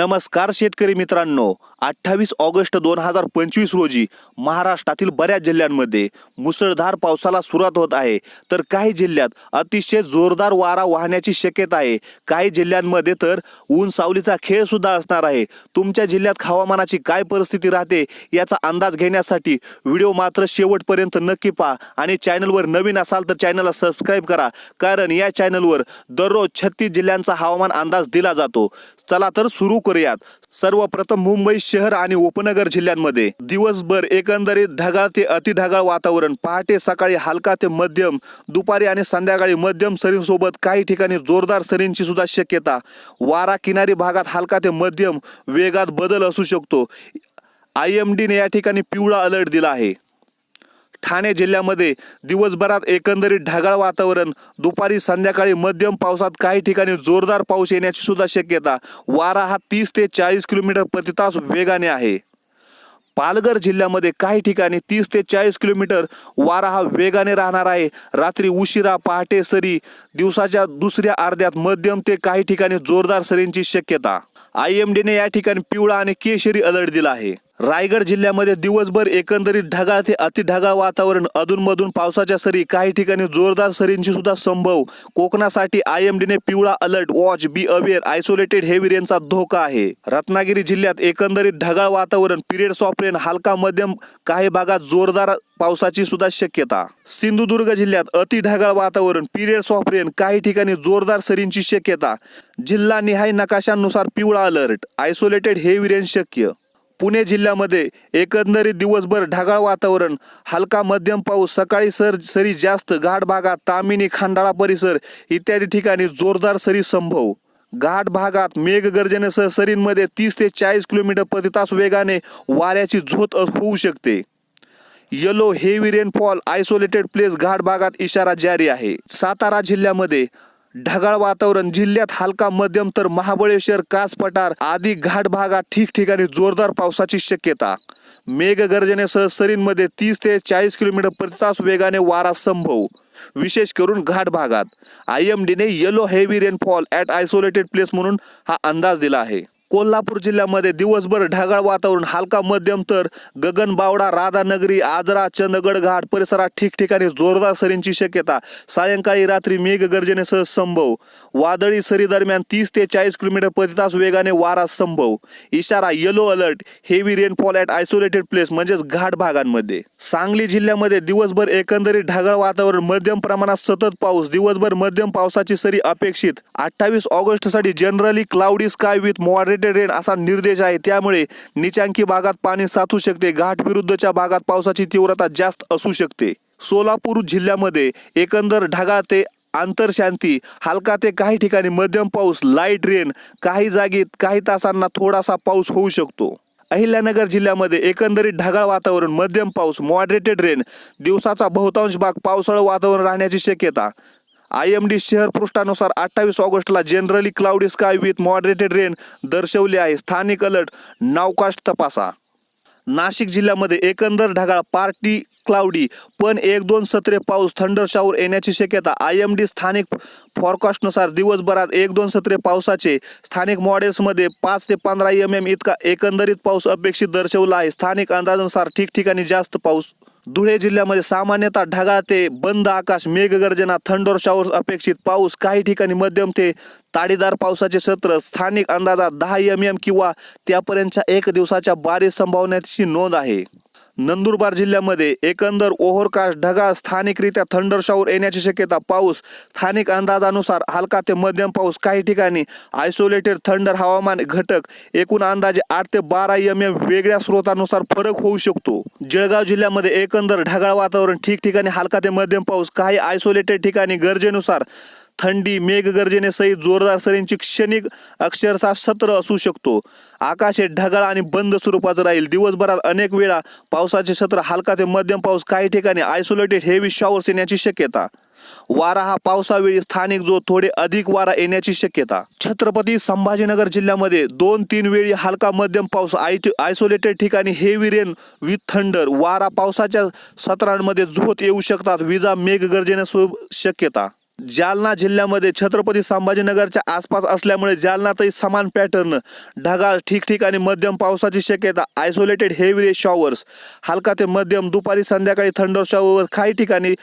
नमस्कार शेतकरी मित्रांनो. अठ्ठावीस ऑगस्ट दोन हजार पंचवीस रोजी महाराष्ट्रातील बऱ्याच जिल्ह्यांमध्ये मुसळधार पावसाला सुरुवात होत आहे. तर काही जिल्ह्यात अतिशय जोरदार वारा वाहण्याची शक्यता आहे. काही जिल्ह्यांमध्ये तर ऊन सावलीचा खेळ सुद्धा असणार आहे. तुमच्या जिल्ह्यात हवामानाची काय परिस्थिती राहते याचा अंदाज घेण्यासाठी व्हिडिओ मात्र शेवटपर्यंत नक्की पहा आणि चॅनलवर नवीन असाल तर चॅनलला सबस्क्राईब करा. कारण या चॅनलवर दररोज छत्तीस जिल्ह्यांचा हवामान अंदाज दिला जातो. चला तर सुरू करूयात. सर्वप्रथम मुंबई शहर आणि उपनगर जिल्ह्यांमध्ये दिवसभर एकंदरीत ढगाळ ते अतिढगाळ वातावरण पहाटे सकाळी हलका ते मध्यम दुपारी आणि संध्याकाळी मध्यम सरींसोबत काही ठिकाणी जोरदार सरींची सुद्धा शक्यता. वारा किनारी भागात हलका ते मध्यम वेगात बदल असू शकतो. आय एम डीने या ठिकाणी पिवळा अलर्ट दिला आहे. ठाणे जिल्ह्यामध्ये दिवसभरात एकंदरीत ढगाळ वातावरण दुपारी संध्याकाळी मध्यम पावसात काही ठिकाणी जोरदार पाऊस येण्याची सुद्धा शक्यता. वारा हा तीस ते चाळीस किलोमीटर प्रति तास वेगाने आहे. पालघर जिल्ह्यामध्ये काही ठिकाणी तीस ते चाळीस किलोमीटर वारा हा वेगाने राहणार आहे. रात्री उशिरा पहाटे सरी दिवसाच्या दुसऱ्या अर्ध्यात मध्यम ते काही ठिकाणी जोरदार सरींची शक्यता. आय एम डीने या ठिकाणी पिवळा आणि केशरी अलर्ट दिला आहे. रायगड जिल्ह्यामध्ये दिवसभर एकंदरीत ढगाळ ते अतिढगाळ वातावरण. अधूनमधून पावसाच्या सरी काही ठिकाणी जोरदार सरींची सुद्धा संभव. कोकणासाठी आय एम डीने पिवळा alert watch be aware isolated heavy रेनचा धोका आहे. रत्नागिरी जिल्ह्यात एकंदरीत ढगाळ वातावरण पिरियड्स ऑफ रेन हलका मध्यम काही भागात जोरदार पावसाची सुद्धा शक्यता. सिंधुदुर्ग जिल्ह्यात अति ढगाळ वातावरण पिरियड्स ऑफ रेन काही ठिकाणी जोरदार सरींची शक्यता. जिल्हा निहाय नकाशांनुसार पिवळा अलर्ट आयसोलेटेड हेवी रेन शक्य. पुणे जिल्ह्यामध्ये एकंदरीत दिवसभर ढगाळ वातावरण हलका मध्यम पाऊस सकाळी सर सरी जास्त घाट भागात तामिनी खांडाळा परिसर इत्यादी ठिकाणी जोरदार सरी संभव. घाट भागात मेघगर्जनेसह सरींमध्ये तीस ते चाळीस किलोमीटर प्रतितास वेगाने वाऱ्याची झोत होऊ शकते. Yellow heavy rainfall isolated place घाट भागात इशारा जारी आहे. सातारा जिल्ह्यामध्ये ढगाळ वातावरण जिल्ह्यात हलका मध्यम तर महाबळेश्वर कास पठार आदी घाट भागात ठिकठिकाणी जोरदार पावसाची शक्यता. मेघगर्जनेसह सरींमध्ये तीस ते चाळीस किलोमीटर प्रति तास वेगाने वारा संभव. विशेष करून घाट भागात. I M डीने yellow heavy rainfall at isolated place म्हणून हा अंदाज दिला आहे. कोल्हापूर जिल्ह्यामध्ये दिवसभर ढगाळ वातावरण हलका मध्यम तर गगनबावडा राधानगरी आजरा चंदगड घाट परिसरात ठिकठिकाणी जोरदार सरींची शक्यता. सायंकाळी रात्री मेघगर्जनेसह संभव. वादळी सरी दरम्यान तीस ते चाळीस किलोमीटर प्रति तास वेगाने वारा संभव. इशारा yellow alert heavy rainfall at isolated place म्हणजेच घाट भागांमध्ये. सांगली जिल्ह्यामध्ये दिवसभर एकंदरीत ढगाळ वातावरण मध्यम प्रमाणात सतत पाऊस दिवसभर मध्यम पावसाची सरी अपेक्षित. अठ्ठावीस ऑगस्टसाठी generally cloudy sky with moderated rain असा निर्देश आहे. त्यामुळे निचांकी भागात पाणी साचू शकते. घाट विरुद्धच्या भागात पावसाची तीव्रता जास्त असू शकते. सोलापूर जिल्ह्यामध्ये एकंदर ढगाळ ते आंतरशांती हलका ते काही ठिकाणी मध्यम पाऊस लाइट रेन काही जागीत काही तासांना थोडासा पाऊस होऊ शकतो. अहिल्यानगर जिल्ह्यामध्ये एकंदरीत ढगाळ वातावरण मध्यम पाऊस मॉडरेटेड रेन दिवसाचा बहुतांश भाग पावसाळं वातावरण राहण्याची शक्यता. आय एम डी शहर पृष्ठानुसार अठ्ठावीस ऑगस्टला generally cloudy sky with moderated rain दर्शवले आहे. स्थानिक अलर्ट नावकास्ट तपासा. नाशिक जिल्ह्यामध्ये एकंदर ढगाळ पार्टी क्लाउडी पण एक दोन सत्रे पाऊस थंडर शावर येण्याची शक्यता. आय एम डी स्थानिक फॉरकास्टनुसार दिवसभरात एक दोन सत्रे पावसाचे. स्थानिक मॉडेल्समध्ये पाच ते पंधरा एम एम इतका एकंदरीत पाऊस अपेक्षित दर्शवला आहे. स्थानिक अंदाजानुसार ठिकठिकाणी जास्त पाऊस धुळे जिल्ह्यामध्ये सामान्यतः ढगाळ ते बंद आकाश मेघगर्जना थंडोर शावर अपेक्षित पाऊस. काही ठिकाणी मध्यम ते ताडीदार पावसाचे सत्र स्थानिक अंदाजात दहा एम एम किंवा त्यापर्यंतच्या एक दिवसाच्या बारीक संभावनेची नोंद आहे. नंदुरबार जिल्ह्यामध्ये एकंदर ओव्हरकास्ट ढगाळ स्थानिकरित्या थंडर शावर येण्याची शक्यता पाऊस स्थानिक अंदाजानुसार हलका ते मध्यम पाऊस काही ठिकाणी आयसोलेटेड थंडर हवामान घटक एकूण अंदाजे आठ ते बारा एम एम वेगळ्या स्रोतानुसार फरक होऊ शकतो. जळगाव जिल्ह्यामध्ये एकंदर ढगाळ वातावरण ठिकठिकाणी हलका ते मध्यम पाऊस काही आयसोलेटेड ठिकाणी गरजेनुसार थंडी मेघगर्जनेसहित जोरदार सरींची क्षणिक अक्षरशः सत्र असू शकतो. आकाश हे ढगाळ आणि बंद स्वरूपाचं राहील. दिवसभरात अनेक वेळा पावसाचे सत्र हलका ते मध्यम पाऊस काही ठिकाणी आयसोलेटेड हेवी शॉवर्स येण्याची शक्यता. वारा हा पावसावेळी स्थानिक जो थोडे अधिक वारा येण्याची शक्यता. छत्रपती संभाजीनगर जिल्ह्यामध्ये दोन तीन वेळी हलका मध्यम पाऊस आयसोलेटेड ठिकाणी हेवी रेन विथ थंडर वारा पावसाच्या सत्रांमध्ये झोत येऊ शकतात. विजा मेघ गरजेने शक्यता. जालना जिल्ह्यामध्ये छत्रपती संभाजीनगरच्या आसपास असल्यामुळे जालनातही समान पॅटर्न ढगाळ ठिकठिकाणी मध्यम पावसाची शक्यता आयसोलेटेड हेवी शॉवर्स हलका ते मध्यम दुपारी संध्याकाळी थंडर शॉवर काही ठिकाणी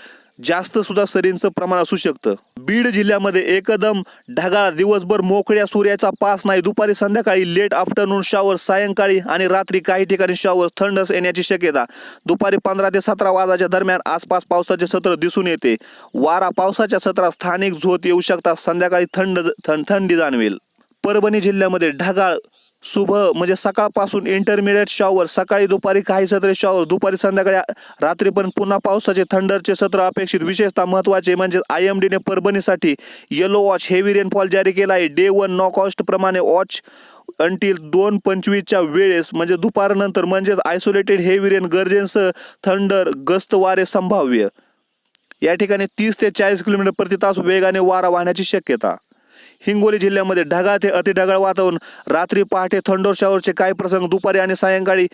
जास्त सुद्धा सरींचं प्रमाण असू शकतं. बीड जिल्ह्यामध्ये एकदम ढगाळ दिवसभर मोकळ्या सूर्याचा पास नाही. दुपारी संध्याकाळी लेट आफ्टरनून शॉवर सायंकाळी आणि रात्री काही ठिकाणी शॉवर थंडस येण्याची शक्यता. दुपारी पंधरा ते सतरा वाजाच्या दरम्यान आसपास पावसाचे सत्र दिसून येते. वारा पावसाच्या सत्रात स्थानिक झोत येऊ शकतात. संध्याकाळी थंड थंडी जाणवेल. परभणी जिल्ह्यामध्ये ढगाळ शुभ म्हणजे सकाळपासून इंटरमिडिएट शॉवर सकाळी दुपारी काही सत्रे शॉवर दुपारी संध्याकाळी रात्री पण पुन्हा पावसाचे थंडरचे सत्र अपेक्षित. विशेषतः महत्त्वाचे म्हणजे आय एम डीने परभणीसाठी येलो वॉच हेवी रेनफॉल जारी केला आहे. डे वन नॉकआउट प्रमाणे वॉच अंटील दोन पंचवीसच्या वेळेस म्हणजे दुपारनंतर म्हणजेच आयसोलेटेड हेवी रेन गरजेसह थंडर गस्त वारे संभाव्य. या ठिकाणी तीस ते चाळीस किलोमीटर प्रति तास वेगाने वारा वाहण्याची शक्यता. हिंगोली जिल्ह्यामध्ये ढगाळ ते अतिढगाळ वातावरण. रात्री पहाटे थंडर शॉवरचे काही प्रसंग दुपारी आणि सायंकाळी.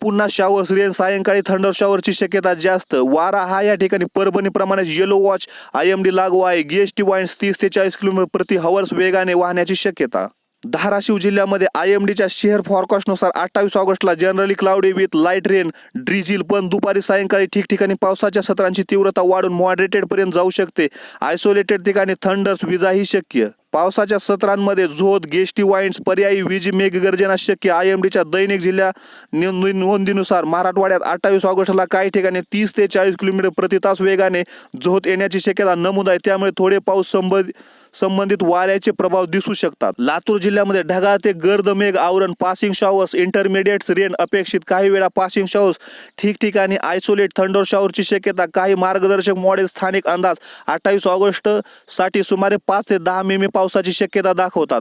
पुन्हा शॉवर रेन सायंकाळी थंडर शॉवरची शक्यता जास्त. वारा हा या ठिकाणी परभणीप्रमाणेच yellow watch I M D लागू आहे. जीएसटी वाईन्स तीस ते चाळीस किलोमीटर प्रति हवर्स वेगाने वाहण्याची शक्यता. धाराशिव जिल्ह्यामध्ये आय एम डीच्या शेअर फॉरकास्टनुसार अठ्ठावीस ऑगस्टला generally cloudy with light rain drizzle पण दुपारी सायंकाळी ठिकठिकाणी पावसाच्या सत्रांची तीव्रता वाढून मॉडरेटेड पर्यंत जाऊ शकते. आयसोलेटेड ठिकाणी थंडर्स विजाही शक्य. पावसाच्या सत्रांमध्ये झोत गेस्टी वाईन्स पर्यायी वीज मेघगर्जना शक्य. आय एम डीच्या दैनिक जिल्हा नोंदीनुसार मराठवाड्यात अठ्ठावीस ऑगस्टला काही ठिकाणी तीस ते चाळीस किलोमीटर प्रति तास वेगाने झोत येण्याची शक्यता नमूद आहे. त्यामुळे थोडे पाऊस संबंधित संबंधित वाऱ्याचे प्रभाव दिसू शकतात. लातूर जिल्ह्यामध्ये ढगाळ ते गर्द मेघ आवरण पासिंग शॉवर्स इंटरमिडिएट रेन अपेक्षित. काही वेळा पासिंग शॉवर्स ठिकठिकाणी आयसोलेट थंडर शॉवरची शक्यता काही मार्गदर्शक मॉडेल स्थानिक अंदाज. अठ्ठावीस ऑगस्टसाठी सुमारे पाच ते दहा मिमी पावसाची शक्यता दाखवतात.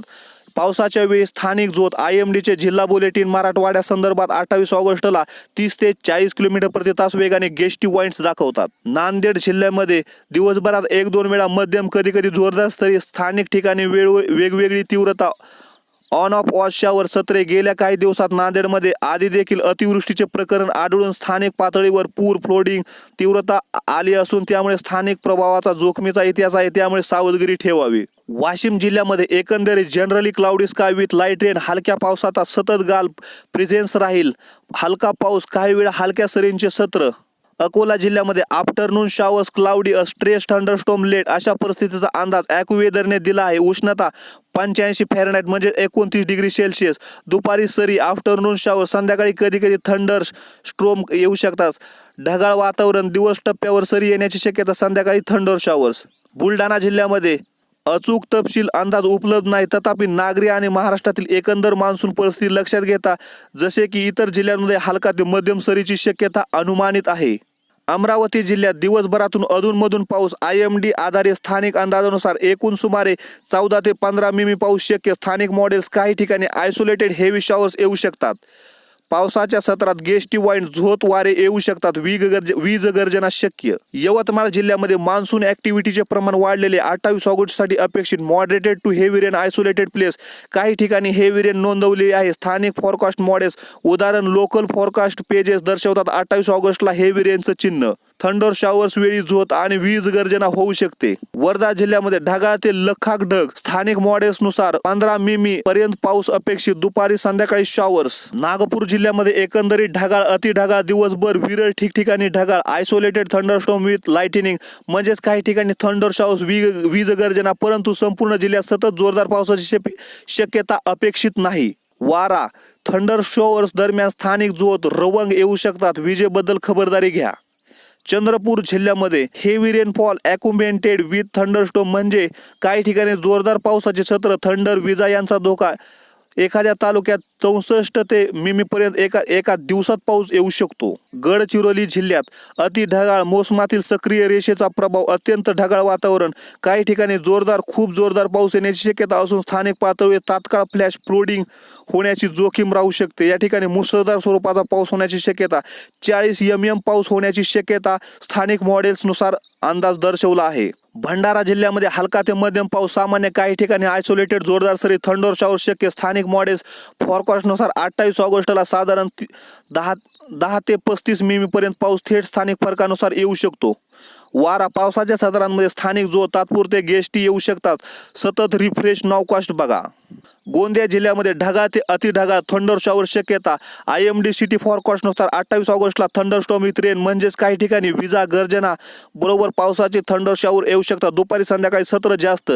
पावसाच्या वेळी स्थानिक जोत आय एम डीचे जिल्हा बुलेटिन मराठवाड्या संदर्भात अठ्ठावीस ऑगस्टला तीस ते चाळीस किलोमीटर प्रति तास वेगाने गेस्टी वाईन्स दाखवतात. नांदेड जिल्ह्यामध्ये दिवसभरात एक दोन वेळा मध्यम कधी कधी जोरदार स्तरी स्थानिक ठिकाणी वेळ वेगवेगळी तीव्रता ऑन ऑफ वॉशच्यावर सत्रे गेल्या काही दिवसात नांदेडमध्ये आधी देखील अतिवृष्टीचे प्रकरण आढळून स्थानिक पातळीवर पूर फ्लोडिंग तीव्रता आली असून त्यामुळे स्थानिक प्रभावाचा जोखमीचा इतिहास आहे त्यामुळे सावधगिरी ठेवावी. वाशिम जिल्ह्यामध्ये एकंदरीत generally cloudy sky with light rain हलक्या पावसाचा सतत गाल प्रेझेन्स राहील. हलका पाऊस काही वेळा हलक्या सरींचे सत्र. अकोला जिल्ह्यामध्ये afternoon showers cloudy a stress thunderstorm late अशा परिस्थितीचा अंदाज ॲक्युवेदरने दिला आहे. उष्णता पंच्याऐंशी फॅरनाईट म्हणजे एकोणतीस डिग्री सेल्सिअस दुपारी सरी आफ्टरनून शॉवर संध्याकाळी कधी कधी थंडर स्ट्रोम येऊ शकतात. ढगाळ वातावरण दिवस टप्प्यावर सरी येण्याची शक्यता संध्याकाळी थंडर शॉवर्स बुलढाणा जिल्ह्यामध्ये अचूक तपशील अंदाज उपलब्ध नाही. तथापि नागरी आणि महाराष्ट्रातील एकंदर मान्सून परिस्थिती लक्षात घेता जसे की इतर जिल्ह्यांमध्ये हलका ते मध्यम सरीची शक्यता अनुमानित आहे. अमरावती जिल्ह्यात दिवसभरातून अधूनमधून पाऊस आय एम डी आधारित स्थानिक अंदाजानुसार एकूण सुमारे चौदा ते पंधरा मिमी पाऊस शक्य. स्थानिक मॉडेल्स काही ठिकाणी आयसोलेटेड हेवी शॉवर्स येऊ शकतात. पावसाच्या सत्रात गेस्टी वाईन झोत वारे येऊ शकतात. वीज गर्ज वीज गर्जना शक्य. यवतमाळ जिल्ह्यामध्ये मान्सून ऍक्टिव्हिटीचे प्रमाण वाढलेले. अठ्ठावीस ऑगस्टसाठी अपेक्षित moderated to heavy rain isolated place काही ठिकाणी हेवी रेन नोंदवलेली आहे. स्थानिक फॉरकास्ट मॉडेल्स उदाहरण लोकल फॉरकास्ट पेजेस दर्शवतात. अठ्ठावीस ऑगस्टला हेवी रेनचं चिन्ह. थंडर शॉवर्स वेळी झोत आणि वीज गर्जना होऊ शकते. वर्धा जिल्ह्यामध्ये ढगाळ ते लखाक ढग. स्थानिक मॉडेल्सनुसार पंधरा मिमी पर्यंत पाऊस अपेक्षित. दुपारी संध्याकाळी शॉवर्स नागपूर जिल्ह्यामध्ये एकंदरीत ढगाळ अति ढगाळ दिवसभर विरळ ठिकठिकाणी ढगाळ. आयसोलेटेड थंडरस्टॉम विथ लाइटिनिंग म्हणजेच काही ठिकाणी थंडर शॉवर्स वीज गर्जना. परंतु संपूर्ण जिल्ह्यात सतत जोरदार पावसाची शक्यता अपेक्षित नाही. वारा. थंडर शॉवर्स दरम्यान स्थानिक जोत रवंग येऊ शकतात. विजेबद्दल खबरदारी घ्या. चंद्रपूर जिल्ह्यामध्ये heavy rainfall accompanied with thunderstorm म्हणजे काही ठिकाणी जोरदार पावसाचे सत्र थंडर विजा यांचा धोका एखाद्या तालुक्यात चौसष्ट ते मिमीपर्यंत एका एका दिवसात पाऊस येऊ शकतो. गडचिरोली जिल्ह्यात अति ढगाळ मोसमातील सक्रिय रेषेचा प्रभाव अत्यंत ढगाळ वातावरण काही ठिकाणी जोरदार खूप जोरदार पाऊस येण्याची शक्यता असून स्थानिक पातळीवर तात्काळ फ्लॅश फ्लोडिंग होण्याची जोखीम राहू शकते. या ठिकाणी मुसळधार स्वरूपाचा पाऊस होण्याची शक्यता चाळीस एम एम पाऊस होण्याची शक्यता स्थानिक मॉडेल्सनुसार अंदाज दर्शवला आहे. भंडारा जिल्ह्यामध्ये हलका ते मध्यम पाऊस सामान्य काही ठिकाणी आयसोलेटेड जोरदार सरी थंडोर शावर शक्य. स्थानिक मॉडेल्स फॉरकास्टनुसार अठ्ठावीस ऑगस्टला साधारण दहा दहा ते पस्तीस मिमीपर्यंत पाऊस थेट स्थानिक फरकानुसार येऊ शकतो. वारा पावसाच्या सदरांमध्ये स्थानिक जो तात्पुरते गेस्टी येऊ शकतात. सतत रिफ्रेश नावकास्ट बघा. गोंदिया जिल्ह्यामध्ये ढगाळ ते अतिढगाळ थंडरशॉवर शक्यता. आय एम डी सिटी फॉरकास्टनुसार अठ्ठावीस ऑगस्टला थंडरस्टॉम रेन म्हणजेच काही ठिकाणी विजा गर्जना बरोबर पावसाचे थंडरशॉवर येऊ शकतात. दुपारी संध्याकाळी सत्र जास्त.